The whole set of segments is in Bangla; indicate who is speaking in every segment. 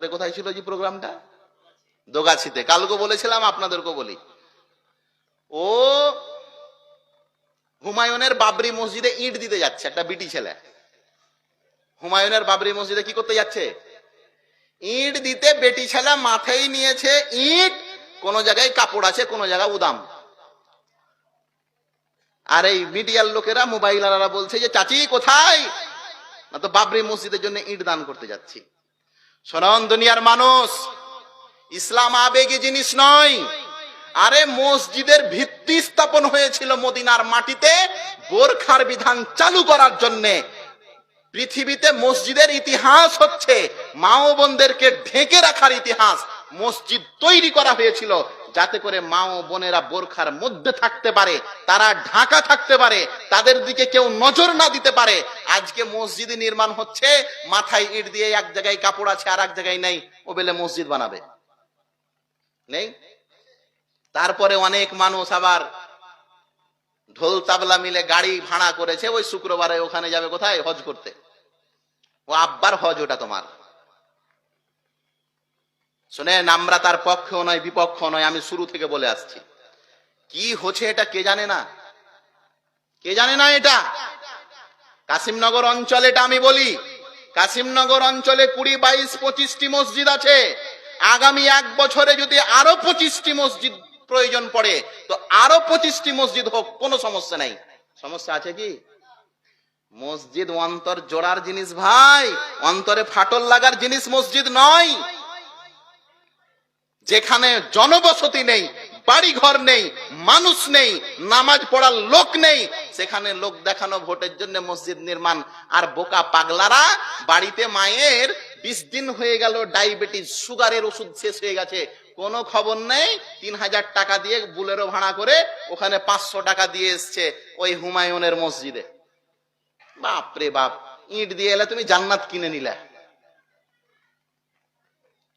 Speaker 1: আপনাদের কোথায় ছিল যে প্রোগ্রামটা? দোগাছিতে। কালকে বলেছিলাম আপনাদেরকে বলি। ও হুমায়ুনের বাবরি মসজিদে ইট দিতে যাচ্ছে, একটা বিটি ছেলে। হুমায়ুনের বাবরি মসজিদে কি করতে যাচ্ছে? ইট দিতে বেটি ছেলে মাথায় নিয়েছে ইট, কোন জায়গায় কাপড় আছে, কোন জায়গায় উদাম। আর এই মিডিয়ার লোকেরা মোবাইল আলারা বলছে যে, চাচি, কোথায়? না তো বাবরি মসজিদের জন্য ইট দান করতে যাচ্ছি। শোনন, দুনিয়ার মানুষ। ইসলাম আবেগী জিনিস নয়। আরে মসজিদের ভিত্তি স্থাপন হয়েছিল মদিনার মাটিতে বোরখার বিধান চালু করার জন্যে। পৃথিবীতে মসজিদের ইতিহাস হচ্ছে মাও বোনদেরকে ঢেকে রাখার ইতিহাস। মসজিদ তৈরি করা হয়েছিল যাতে করে মা ও বোনেরা বোরখার মধ্যে থাকতে পারে, তারা ঢাকা থাকতে পারে, তাদের দিকে কেউ নজর না দিতে পারে। আজকে মসজিদ নির্মাণ হচ্ছে, মাথায় ইট দিয়ে এক জায়গায় কাপড় আছে আর এক জায়গায় নেই, ও বেলে মসজিদ বানাবে। নেই? তারপরে অনেক মানুষ আবার ঢোল তাবলা মিলে গাড়ি ভাড়া করেছে, ওই শুক্রবারে ওখানে যাবে কোথায়? হজ করতে। ও আব্বার হজ ওটা তোমার। শুনেন, আমরা তার পক্ষেও নয় বিপক্ষ নয়, আমি শুরু থেকে বলে আসছি। কি হচ্ছে এটা কে জানে না? কে জানে না এটা? কাসিমনগর অঞ্চলে এটা আমি বলি। কাসিমনগর অঞ্চলে কুড়ি, বাইশ, পঁচিশটি মসজিদ আছে। আগামী এক বছরে যদি আরও পঁচিশটি মসজিদ প্রয়োজন পড়ে, তো আরও পঁচিশটি মসজিদ হোক, কোনো সমস্যা নাই। সমস্যা আছে কি? মসজিদ অন্তর জোড়ার জিনিস ভাই, অন্তরে ফাটল লাগার জিনিস মসজিদ নয়। যেখানে জনবসতি নেই বাড়ি ঘর নেই, মানুষ নেই, নামাজ পড়ার লোক নেই, সেখানে লোক দেখানো ভোটের জন্য মসজিদ নির্মাণ। আর বোকা পাগলারা, বাড়িতে মায়ের বিশ দিন হয়ে গেল, ডায়াবেটিস, সুগারের ওষুধ শেষ হয়ে গেছে। কোনো খবর নেই, তিন হাজার টাকা দিয়ে বুলেরো ভাড়া করে ওখানে পাঁচশো টাকা দিয়ে এসছে ওই হুমায়ুনের মসজিদে। বাপ রে বাপ, ইট দিয়ে এলে তুমি জান্নাত কিনে নিলে।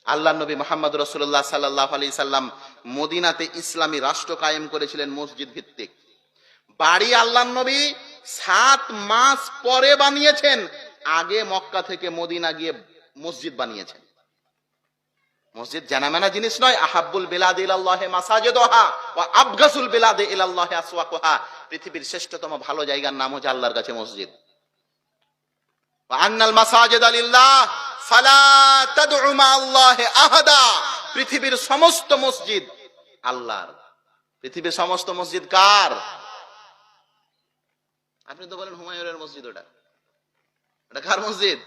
Speaker 1: আল্লাহ নবী মোহাম্মদ রসুল্লাহ সাল্লাহ আলি সাল্লাম মদিনাতে ইসলামী রাষ্ট্র কায়েম করেছিলেন মসজিদ ভিত্তিক। বাড়ি আল্লাহ নবী সাত মাস পরে বানিয়েছেন, আগে মক্কা থেকে মদিনা গিয়ে মসজিদ বানিয়েছেন। মসজিদ জানামেনা জিনিস নয়, আহাব্বুল বিলাদ ইলাল্লাহে মাসাজিদুহা ওয়া আবগাসুল বিলাদ ইলাল্লাহে আসওয়াকুহা। পৃথিবীর শ্রেষ্ঠতম ভালো জায়গার নাম হচ্ছে আল্লাহর কাছে মসজিদ। আন্নাল মাসাজিদ লিল্লাহ। পৃথিবীর সমস্ত মসজিদ আল্লাহর। পৃথিবীর সমস্ত মসজিদ কার? আপনি তো বলেন হুমায়ুনের মসজিদ ওটা। ওটা কার মসজিদ?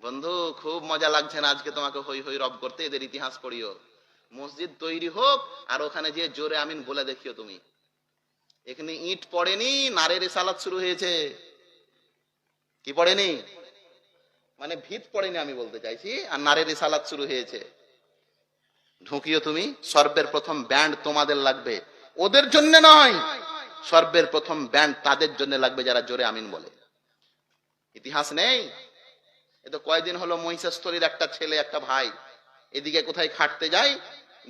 Speaker 1: বন্ধু, খুব মজা লাগছে না আজকে তোমাকে হই হই রব করতে, এদের ইতিহাস পড়িও। মসজিদ তৈরি হোক, আর ওখানে যে জোরে আমিন বলে দেখিও তুমি। এখানে ইট পড়েনি নারের সালাদ শুরু হয়েছে। কি পড়েনি? মানে ভিত পড়েনি আমি বলতে চাইছি, আর নারের সালাদ শুরু হয়েছে। ঢুকিও তুমি, সর্বের প্রথম ব্যান্ড তোমাদের লাগবে। ওদের জন্য নয়, সর্বের প্রথম ব্যান্ড তাদের জন্য লাগবে যারা জোরে আমিন বলে। ইতিহাস নেই? এ তো কয়দিন হলো মহিষাস্থলীর একটা ছেলে, একটা ভাই। এদিকে কোথায় খাটতে যায়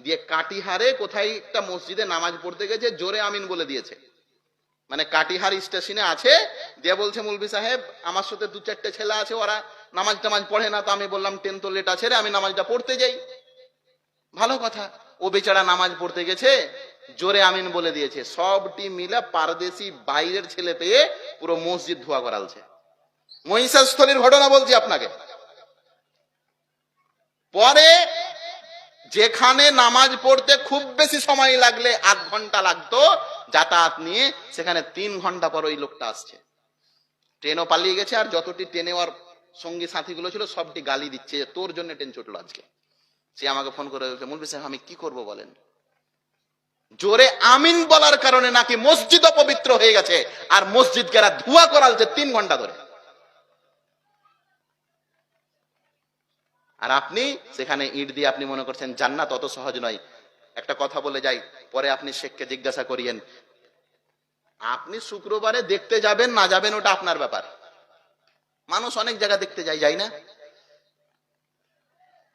Speaker 1: দিয়ে কাটিহারে কোথায় একটা মসজিদে নামাজ পড়তে গেছে, জোরে আমিন বলে দিয়েছে। মানে কাটিহার স্টেশনে আছে, দিয়ে বলছে মুলবি সাহেব, আমার সাথে দু চারটে ছেলে আছে, ওরা নামাজ টামাজ পড়ে না, তো আমি বললাম টেন তো লেট আছে রে, আমি নামাজটা পড়তে যাই। ভালো কথা। ও বেচারা নামাজ পড়তে গেছে, জোরে আমিন বলে দিয়েছে। সবটি মিলে পারদেশি বাইরের ছেলে পেয়ে পুরো মসজিদ ধোয়া করালছে মহিষাস্থলীর ঘটনা বলছি আপনাকে। পরে যেখানে নামাজ পড়তে খুব বেশি সময় লাগলে আধ ঘণ্টা লাগতো যাতায়াত নিয়ে সেখানে তিন ঘণ্টা পর ওই লোকটা আসছে। ট্রেনও পালিয়ে গেছে আর যতটি ট্রেনে ওর সঙ্গী সাথীগুলো ছিল সবটি গালি দিচ্ছে তোর জন্য ট্রেন ছুটলো আজকে। সে আমাকে ফোন করে বলছে মুলবি সাহেব, আমি কি করব বলেন? জোরে আমিন বলার কারণে নাকি মসজিদ অপবিত্র হয়ে গেছে আর মসজিদ কেরা ধোয়া করালছে তিন ঘণ্টা ধরে। আর আপনি সেখানে ইট দিয়ে আপনি মনে করছেন, জান্নাত অত সহজ নয়। একটা কথা বলে যাই, পরে আপনি শেখকে জিজ্ঞাসা করিয়েন আপনি শুক্রবারে দেখতে যাবেন, না যাবেন, ওটা আপনার ব্যাপার। মানুষ অনেক জায়গা দেখতে যায় যায় না?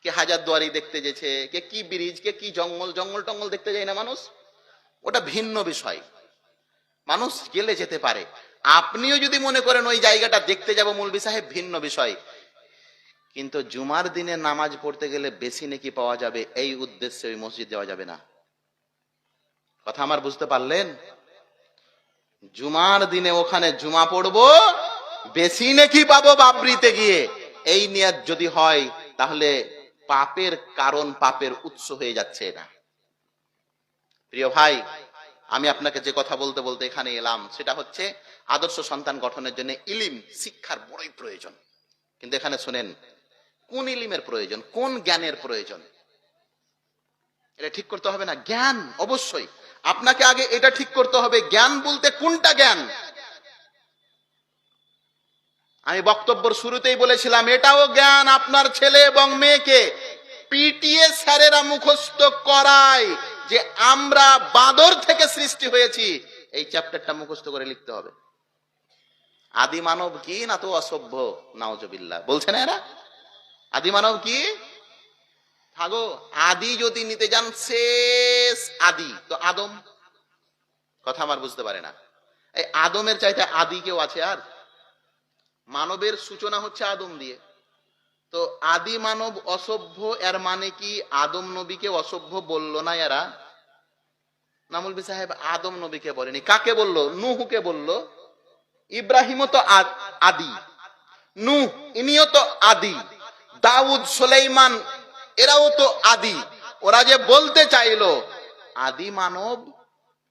Speaker 1: কে হাজার দুয়ারি দেখতে যেছে, কে কি ব্রিজ, কে কি জঙ্গল জঙ্গল টঙ্গল দেখতে যায় না মানুষ? ওটা ভিন্ন বিষয়। মানুষ গেলে যেতে পারে। আপনিও যদি মনে করেন ওই জায়গাটা দেখতে যাব মৌলবি সাহেব, ভিন্ন বিষয়। কিন্তু জুমার দিনে নামাজ পড়তে গেলে বেশি নাকি পাওয়া যাবে, এই উদ্দেশ্যে ওই মসজিদ দেওয়া যাবে না। কথা আমার বুঝতে পারলেন? জুমার দিনে ওখানে জুমা পড়ব, বেশি নাকি পাবো বাবরিতে গিয়ে। এই নিয়াত যদি হয়, তাহলে পাপের কারণ পাপের উৎস হয়ে যাচ্ছে এটা। প্রিয় ভাই, আমি আপনাকে যে কথা বলতে বলতে এখানে এলাম, সেটা হচ্ছে আদর্শ সন্তান গঠনের জন্য ইলিম শিক্ষার বড়ই প্রয়োজন। কিন্তু এখানে শুনেন, কোন ইলিমের প্রয়োজন? কোন জ্ঞানের প্রয়োজন? এটা ঠিক করতে হবে না? জ্ঞান অবশ্যই। আপনাকে আগে এটা ঠিক করতে হবে, জ্ঞান বলতে কোনটা জ্ঞান? আমি বক্তব্যের শুরুতেই বলেছিলাম, এটাও জ্ঞান আপনার ছেলে এবং মেয়েকে পিটিএ স্যারেরা মুখস্থ করায় যে আমরা বাঁদর থেকে সৃষ্টি হয়েছি। এই চ্যাপ্টারটা মুখস্থ করে লিখতে হবে। আদি মানব কি? না তো অসভ্য নাওজবিল্লা বলছে না এরা? আদি মানব কি? থাগো আদি যদি নিতে যান, শেষ আদি। তো আদম? কথা আমার বুঝতে পারে না। এই আদমের চাইতে আদি কেউ আছে আর? মানবের সূচনা হচ্ছে আদম দিয়ে। তো আদি মানব অসভ্য, এর মানে কি? আদম নবীকে অসভ্য বলল না এরা? নামুলবি সাহেব, আদম নবীকে বলেনি। কাকে বলল? নুহুকে বলল। ইব্রাহিমও তো আদি। নূহ, ইনিও তো আদি। দাউদ, সুলাইমান এরাও তো আদি। ওরা যে বলতে চাইলো, আদি মানব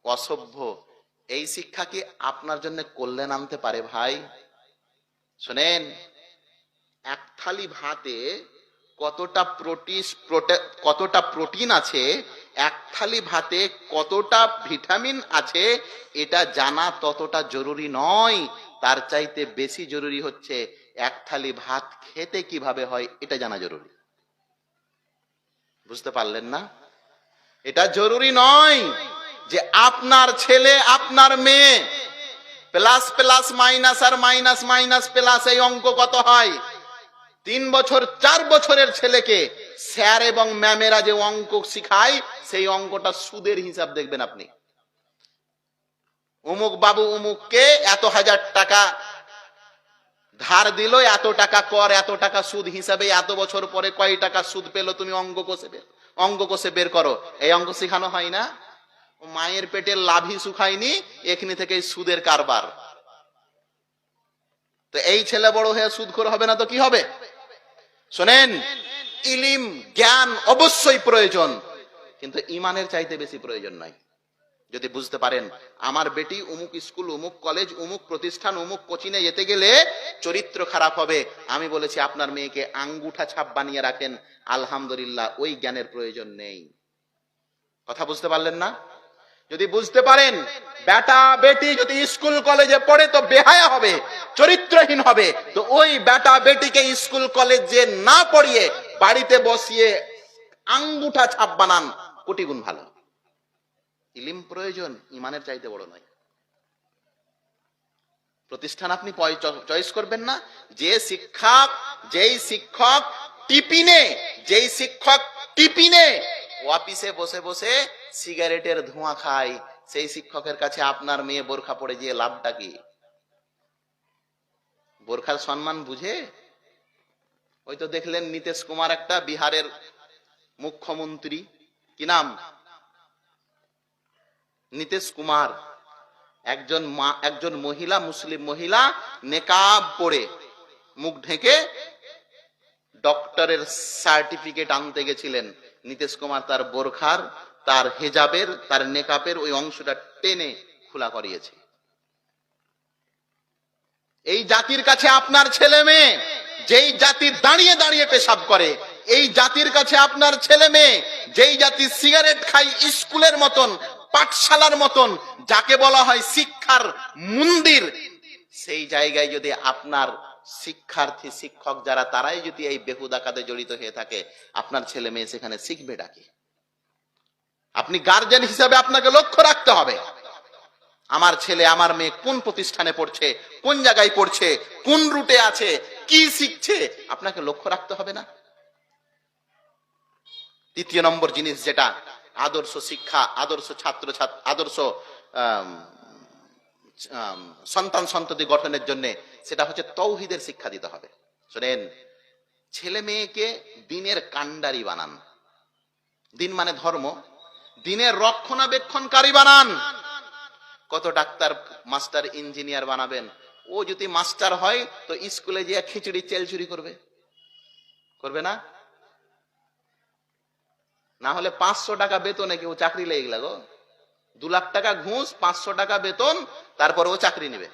Speaker 1: অসভ্য। এই শিক্ষা কি আপনার জন্য কল্যাণ আনতে পারে ভাই? শোনেন, এক থালি ভাতে কতটা প্রোটিস, প্রোটে- কতটা প্রোটিন আছে, এক থালি ভাতে কতটা ভিটামিন আছে, এটা জানা ততটা জরুরি নয়। তার চাইতে বেশি জরুরি হচ্ছে এক থালি ভাত খেতে কীভাবে হয়, এটা জানা জরুরি। বুঝতে পারলেন না? এটা জরুরি নয় যে আপনার ছেলে, আপনার মেয়ে প্লাস প্লাস মাইনাস আর মাইনাস মাইনাস প্লাস এই অঙ্ক কত হয়? তিন বছর, চার বছরের ছেলেকে স্যার এবং ম্যামেরা যে অঙ্ক শিখায়, সেই অঙ্কটা সুদের হিসাব দেখবেন আপনি। অমুক বাবু অমুককে এত হাজার টাকা ধার দিল, এত টাকা কর, এত টাকা সুদ হিসাবে, এত বছর পরে কয় টাকা সুদ পেল, তুমি অঙ্ক কষে বের অঙ্ক কষে বের করো। এই অঙ্ক শেখানো হয় না। মায়ের পেটের লাভই শুকায়নি, এখানে থেকে সুদের কারবার। তো এই ছেলে বড় হয়ে সুদ সুদখোর হবে না তো কি হবে? শোনেন, ইলিম, জ্ঞান অবশ্যই প্রয়োজন, কিন্তু ইমানের চাইতে বেশি প্রয়োজন নাই যদি বুঝতে পারেন, আমার বেটি উমুক স্কুল উমুক কলেজ উমুক প্রতিষ্ঠান উমুক কোচিনে যেতে গেলে চরিত্র খারাপ হবে। আমি বলেছি, আপনার মেয়েকে আঙ্গুঠা ছাপ বানিয়ে রাখেন। আলহামদুলিল্লাহ, ওই জ্ঞানের প্রয়োজন নেই। কথা বুঝতে পারলেন না? যদি বুঝতে পারেন, বেটা বেটি যদি স্কুল, কলেজে পড়ে তো বেহায়া হবে, চরিত্রহীন হবে। তো ওই বেটা বেটিকে স্কুল, কলেজে না পড়িয়ে বাড়িতে বসিয়ে আঙ্গুঠা ছাপ বানান কোটি গুণ ভালো। ইলিম প্রয়োজন ইমানের চাইতে বড় নয়। প্রতিষ্ঠান আপনি চয়েস করবেন না। যে শিক্ষক, যেই শিক্ষক টিপিনে, যেই শিক্ষক টিপিনে অফিসে বসে বসে সিগারেটের ধোঁয়া খায়, সেই শিক্ষকের কাছে আপনার মেয়ে বোরখা পড়ে গিয়ে লাভটা কি? বোরখার সম্মান বুঝে? ওই তো দেখলেন নীতিশ কুমার একটা বিহারের মুখ্যমন্ত্রী। কি নাম? নীতিশ কুমার, একজন মা, একজন মহিলা, মুসলিম মহিলা, নেকাব পরে মুখ ঢেকে ডক্টরের সার্টিফিকেট আনতে গেছিলেন। নীতিশ কুমার তার বোরখার, তার হেজাবের, তার নেকাপের ওই অংশটা টেনে খোলা করিয়েছে। এই জাতির কাছে আপনার ছেলে মেয়ে, যেই জাতি দাঁড়িয়ে দাঁড়িয়ে পেশাব করে, এই জাতির কাছে আপনার ছেলে মেয়ে, যেই জাতি সিগারেট খাই স্কুলের মতন পাঠশালার মতন, যাকে বলা হয় শিক্ষার মন্দির। সেই জায়গায় যদি আপনার শিক্ষার্থী, শিক্ষক যারা, তারাই যদি এই বেহুদা কাজে জড়িত হয়ে থাকে, আপনার ছেলে মেয়ে সেখানে শিখবে ডাকে আপনি গার্জেন হিসাবে আপনাকে লক্ষ্য রাখতে হবে। আমার ছেলে, আমার মেয়ে কোন প্রতিষ্ঠানে পড়ছে, কোন জায়গায় পড়ছে, কোন রুটে আছে, কি শিখছে, আপনাকে লক্ষ্য রাখতে হবে না? তৃতীয় নম্বর জিনিস যেটা আদর্শ শিক্ষা, আদর্শ ছাত্র আদর্শ সন্তান সন্ততি গঠনের জন্য সেটা হচ্ছে তৌহিদের শিক্ষা দিতে হবে। শোনেন, ছেলে মেয়েকে দিনের কাণ্ডারি বানান। দিন মানে ধর্ম, দিনের রক্ষণাবেক্ষণকারী বানান। কত ডাক্তার, মাস্টার, ইঞ্জিনিয়ার বানাবেন। ও যদি মাস্টার হয়, তো স্কুলে যে খিচুড়ি চেল চুরি করবে। করবে না? না হলে পাঁচশো টাকা বেতনে কেউ চাকরি লেগে গো। দু লাখ টাকা ঘুষ, পাঁচশো টাকা বেতন, তারপর ও চাকরি নেবে।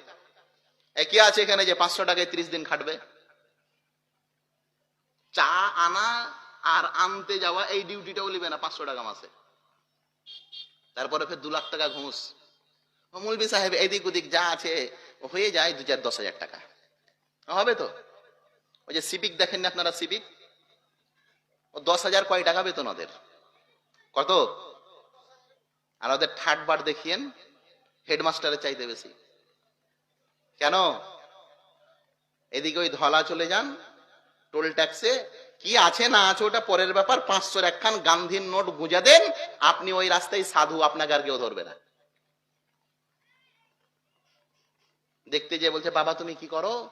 Speaker 1: এ কি আছে এখানে যে পাঁচশো টাকায় ত্রিশ দিন খাটবে? চা আনা আর আনতে যাওয়া, এই ডিউটিটাও নিবে না পাঁচশো টাকা মাসে। তারপরে ফের দু লাখ টাকা ঘুষ। মুলবি সাহেব, এদিক ওদিক যা আছে, হয়ে যায় দু চার দশ হাজার টাকা। হবে তো? ওই যে সিভিক দেখেন না আপনারা সিভিক ও দশ হাজার কয় টাকা বেতন ওদের? কত? আর ওদের থার্ড বার দেখিয়েন হেডমাস্টারের চাইতে বেশি। কেন? এদিকে ওই ধলা চলে যান টোল ট্যাক্সে কি আছে না আছে ওটা পরের ব্যাপার পাঁচশোর একখান গান্ধীর নোট গুঁজা দেন আপনি ওই রাস্তায় সাধু আপনাকে আর কেউ ধরবে না। দেখতে যে বলছে বাবা তুমি কি করো?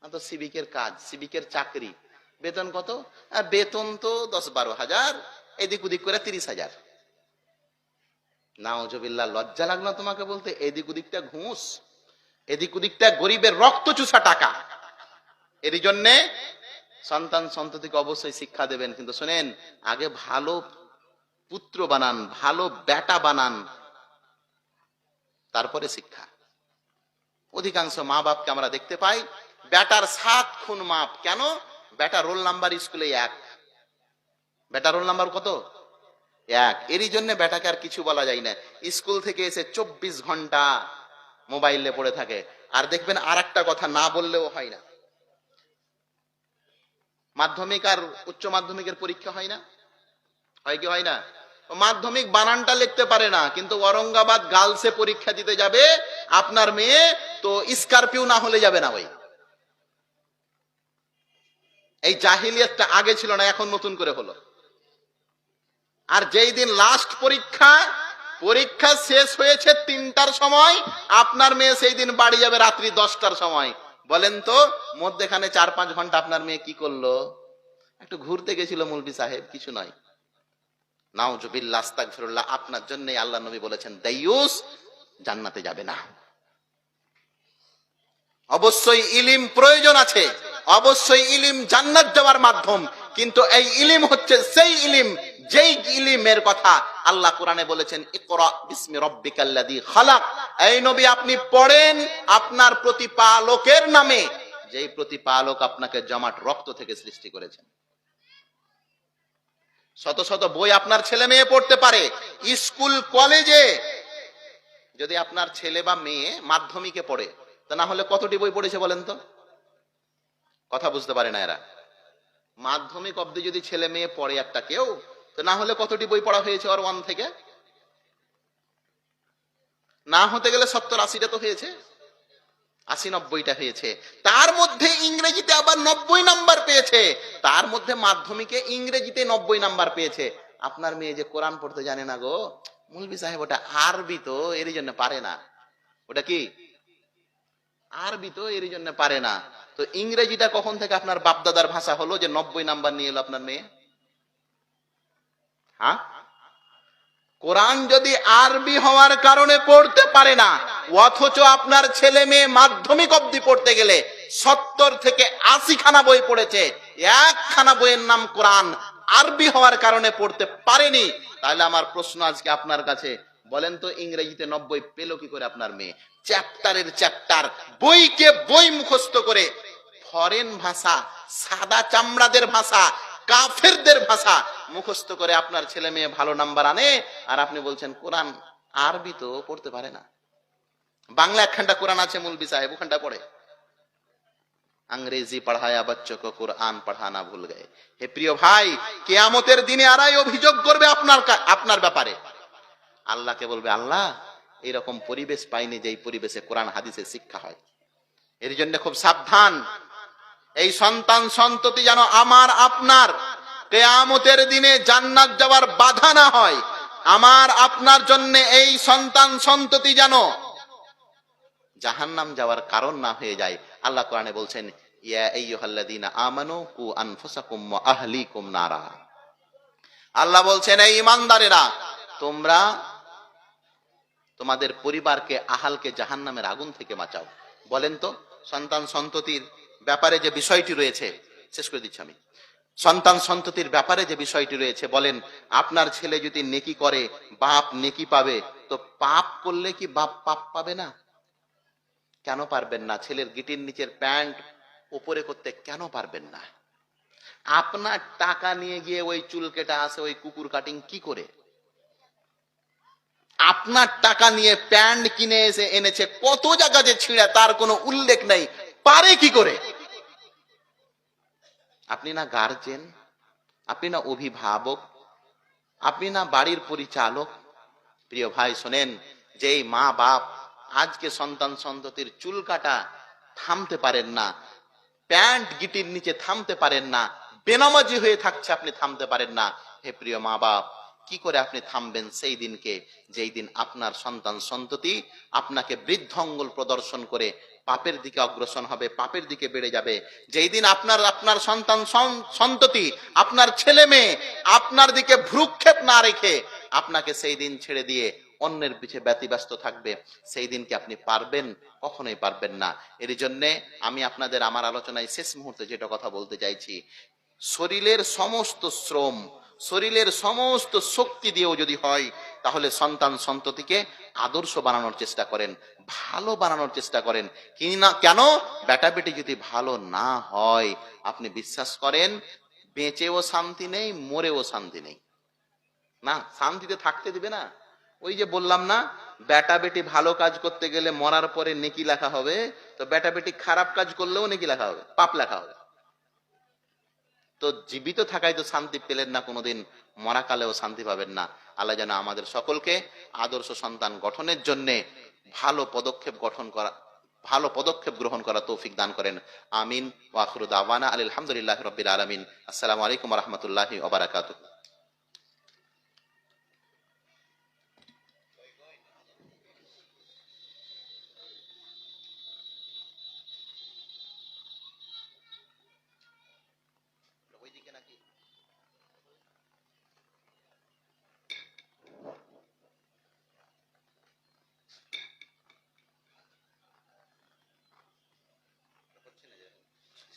Speaker 1: "আ, তো সিভিকের কাজ সিভিকের চাকরি। বেতন কত? বেতন তো দশ বারো হাজার। এদিক ওদিক করে তিরিশ হাজার। নাওজবিল্লা লজ্জা লাগল তোমাকে বলতে? এদিক ওদিকটা ঘুষ, এদিক ওদিকটা গরিবের রক্ত চুষা টাকা। এরই জন্যে সন্তান সন্ততিকে অবশ্যই শিক্ষা দেবেন। কিন্তু শোনেন, আগে ভালো পুত্র বানান, ভালো বেটা বানান, তারপরে শিক্ষা। অধিকাংশ মা বাপকে আমরা দেখতে পাই, বেটার সাত খুন মাপ। কেন? বেটা রোল নাম্বার স্কুলে এক বেটা রোল নাম্বার কত? এক। এরই জন্য বেটাকে আর কিছু বলা যায় না। স্কুল থেকে এসে চব্বিশ ঘণ্টা মোবাইলে পড়ে থাকে। আর দেখবেন আর একটা কথা না বললেও হয় না। মাধ্যমিক আর উচ্চ মাধ্যমিকের পরীক্ষা হয় না? হয় কি হয় না? মাধ্যমিক বানানটা লিখতে পারে না, কিন্তু ঔরঙ্গাবাদ গার্লসে পরীক্ষা দিতে যাবে, আপনার মেয়ে তো স্করপিও না হলে যাবে না ওই এই জাহিলিয়াতটা আগে ছিল না, এখন নতুন করে হলো। আর যেই দিন লাস্ট পরীক্ষা পরীক্ষা শেষ হয়েছে তিনটার সময়, আপনার মেয়ে সেই দিন বাড়ি যাবে রাত্রি দশটার সময়। বলেন তো, মধ্যেখানে চার পাঁচ ঘণ্টা আপনার মেয়ে কি করল? একটু ঘুরতে গেছিল মুলবি সাহেব, কিছু নয়। নাউজুবিল্লাহ, আস্তাগফিরুল্লাহ, আপনার জন্যই আল্লাহ নবী বলেছেন দাইয়ুস জান্নাতে যাবে না। অবশ্যই ইলিম প্রয়োজন আছে, অবশ্যই ইলিম জান্নাত যাওয়ার মাধ্যম, কিন্তু এই ইলিম হচ্ছে সেই ইলিম যেই ইলিমের কথা আল্লাহ কোরআনে বলেছেন, ইকরা বিসমি রব্বিকাল্লাযী খালাক। এই নবী, আপনি পড়েন আপনার প্রতিপালকের নামে, যেই প্রতিপালক আপনাকে জমাট রক্ত থেকে সৃষ্টি করেছেন। শত শত বই আপনার ছেলে মেয়ে পড়তে পারে, স্কুল, কলেজে। যদি আপনার ছেলে বা মেয়ে মাধ্যমিকে পড়ে, তা না হলে কতটি বই পড়েছে বলেন তো? কথা বুঝতে পারে না এরা। মাধ্যমিক অব্দি যদি ছেলে মেয়ে পড়ে একটা কেউ তো না হলে কতটি বই পড়া হয়েছে ওর ওয়ান থেকে? না হতে গেলে সত্তর আশিটা তো হয়েছে। আশি নব্বইটা হয়েছে। তার মধ্যে ইংরেজিতে আবার নব্বই নাম্বার পেয়েছে। তার মধ্যে মাধ্যমিকে ইংরেজিতে নব্বই নাম্বার পেয়েছে। আপনার মেয়ে যে কোরআন পড়তে জানে না গো, মুলবি সাহেব ওটা আরবি তো, এরই জন্য পারে না। ওটা কি? আরবি তো, এরই জন্য পারে না। তো ইংরেজিটা কখন থেকে আপনার বাপদাদার ভাষা হলো যে নব্বই নাম্বার নিয়ে এলো আপনার মেয়ে? হ্যাঁ? কোরআন যদি আরবি হওয়ার কারণে পড়তে পারে না, অথচ আপনার ছেলে মেয়ে মাধ্যমিক অব্দি পড়তে গেলে সত্তর থেকে আশি খানা বই পড়েছে, একখানা বইয়ের নাম কোরআন আরবি হওয়ার কারণে পড়তে পারেনি, তাহলে আমার প্রশ্ন আজকে আপনার কাছে, বলেন তো ইংরেজিতে নব্বই পেল কি করে আপনার মেয়ে? চ্যাপ্টারের চ্যাপ্টার, বইকে বই মুখস্থ করে, ফরেন ভাষা, সাদা চামড়াদের ভাষা কাফেরদের ভাষা মুখস্থ করে আপনার ছেলে মেয়ে ভালো নাম্বার আনে আর আপনি বলছেন কোরআন আরবি তো পড়তে পারে না বাংলা একখানটা কোরআন আছে মুলবি সাহেব ওখানটা পড়ে अंग्रेजी पढ़ाया बच्चों को कुरान पढ़ाना भूल गए হে প্রিয় ভাই কেয়ামতের দিনে আরাই অভিযোগ করবে আপনার কা- আপনার ব্যাপারে আল্লাহকে বলবে আল্লাহ এরকম পরিবেশ পাইনি যে এই পরিবেশে কোরআন হাদিসের শিক্ষা হয় এর জন্য খুব সাবধান এই সন্তান সন্ততি যেন আমার, আপনার। কেয়ামতের দিনে জান্নাত যাওয়ার বাধা না হয়। আমার, আপনার জন্য এই সন্তান সন্ততি যেন জাহান্নাম যাওয়ার কারণ না হয়ে যায়। আল্লাহ কোরআনে বলছেন আল্লাহ বলছেন, এই ইমানদারেরা, তোমরা তোমাদের পরিবারকে, আহালকে জাহান্নামের আগুন থেকে বাঁচাও। বলেন তো, সন্তান সন্ততির ব্যাপারে যে বিষয়টি রয়েছে, শেষ করে দিচ্ছি আমি। সন্তান সন্ততির ব্যাপারে যে বিষয়টি রয়েছে, বলেন, আপনার ছেলে যদি নেকি করে, বাপ নেকি পাবে, তো পাপ করলে কি বাপ পাপ পাবে না? কেন পারবেন না? ছেলের গিটির নিচের প্যান্ট উপরে করতে কেন পারবেন না? আপনার টাকা নিয়ে গিয়ে ওই চুল কেটে আসে, ওই কুকুর কাটিং কি করে? আপনার টাকা নিয়ে প্যান্ট কিনে এসে এনেছে, কত জায়গা যে ছিঁড়ে, তার কোনো উল্লেখ নেই, পারে কি করে? আপনি না গার্জেন, আপনি না অভিভাবক, আপনি না বাড়ির পরিচালক। প্রিয় ভাই, শোনেন, যেই মা বাপ আজকে সন্তান সন্ততির চুল কাটা থামতে পারেন না, প্যান্ট গিটির নিচে থামতে পারেন না, বেনামাজি হয়ে থাকছে আপনি থামতে পারেন না। হে প্রিয় মা বাপ, কি করে আপনি থামবেন সেই দিনকে? যেই দিন আপনার সন্তান সন্ততি আপনাকে বৃদ্ধঙ্গল প্রদর্শন করে পাপের দিকে অগ্রসর হবে, পাপের দিকে বেড়ে যাবে। যেই দিন আপনার আপনার সন্তান সন্ততি, আপনার ছেলে মেয়ে আপনার দিকে ভ্রুক্ষেপ না রেখে আপনাকে সেই দিন ছেড়ে দিয়ে অন্যের পিছে ব্যতিব্যস্ত থাকবে। সেই দিনকে আপনি পারবেন? কখনোই পারবেন না। এর জন্যে আমি আপনাদের আমার আলোচনায় শেষ মুহূর্তে যেটা কথা বলতে চাইছি, শরীরের সমস্ত শ্রম, শরীরের সমস্ত শক্তি দিয়েও যদি হয়, তাহলে সন্তান সন্ততিকে আদর্শ বানানোর চেষ্টা করেন। ভালো বানানোর চেষ্টা করেন। কেন? বেটা বেটি যদি ভালো না হয়, আপনি বিশ্বাস করেন, বেঁচেও শান্তি নেই, মরেও শান্তি নেই। না, শান্তিতে থাকতে দিবে না। ওই যে বললাম না বেটা বেটি ভালো কাজ করতে গেলে মরার পরে নেকি লেখা হবে, তো বেটা বেটি খারাপ কাজ করলেও নেকি লেখা হবে, পাপ লেখা হবে। তো জীবিত থাকায় তো শান্তি পেলেন না কোনোদিন, মরাকালেও শান্তি পাবেন না। আল্লাহ যেন আমাদের সকলকে আদর্শ সন্তান গঠনের জন্য ভালো পদক্ষেপ গঠন করা, ভালো পদক্ষেপ গ্রহণ করা তৌফিক দান করেন। আমিন। ওয়াখরুদ আওয়ানা আলহামদুলিল্লাহ রবিল আলমিন। আসসালামু আলাইকুম রহমতুল্লাহ ওবরাকাতুহ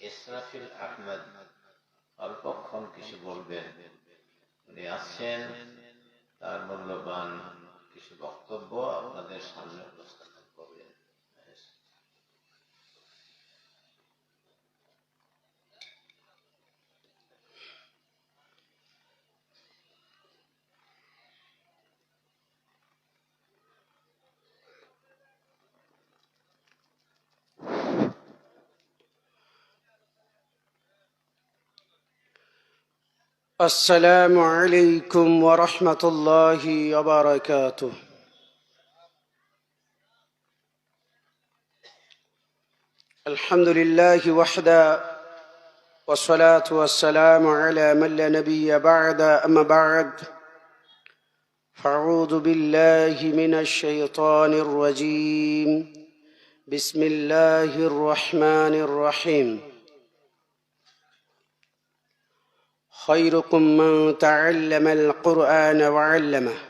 Speaker 2: ইসরাফিল আহমেদ অল্পক্ষণ কিছু বলবেন। উনি আসছেন তার মূল্যবান কিছু বক্তব্য আপনাদের সামনে উপস্থাপন
Speaker 3: السلام عليكم ورحمة الله وبركاته. الحمد لله وحده والصلاة والسلام على من لا نبي بعد أما بعد فأعوذ بالله من الشيطان الرجيم. بسم الله الرحمن الرحيم. خيركم من تعلم القرآن وعلمه.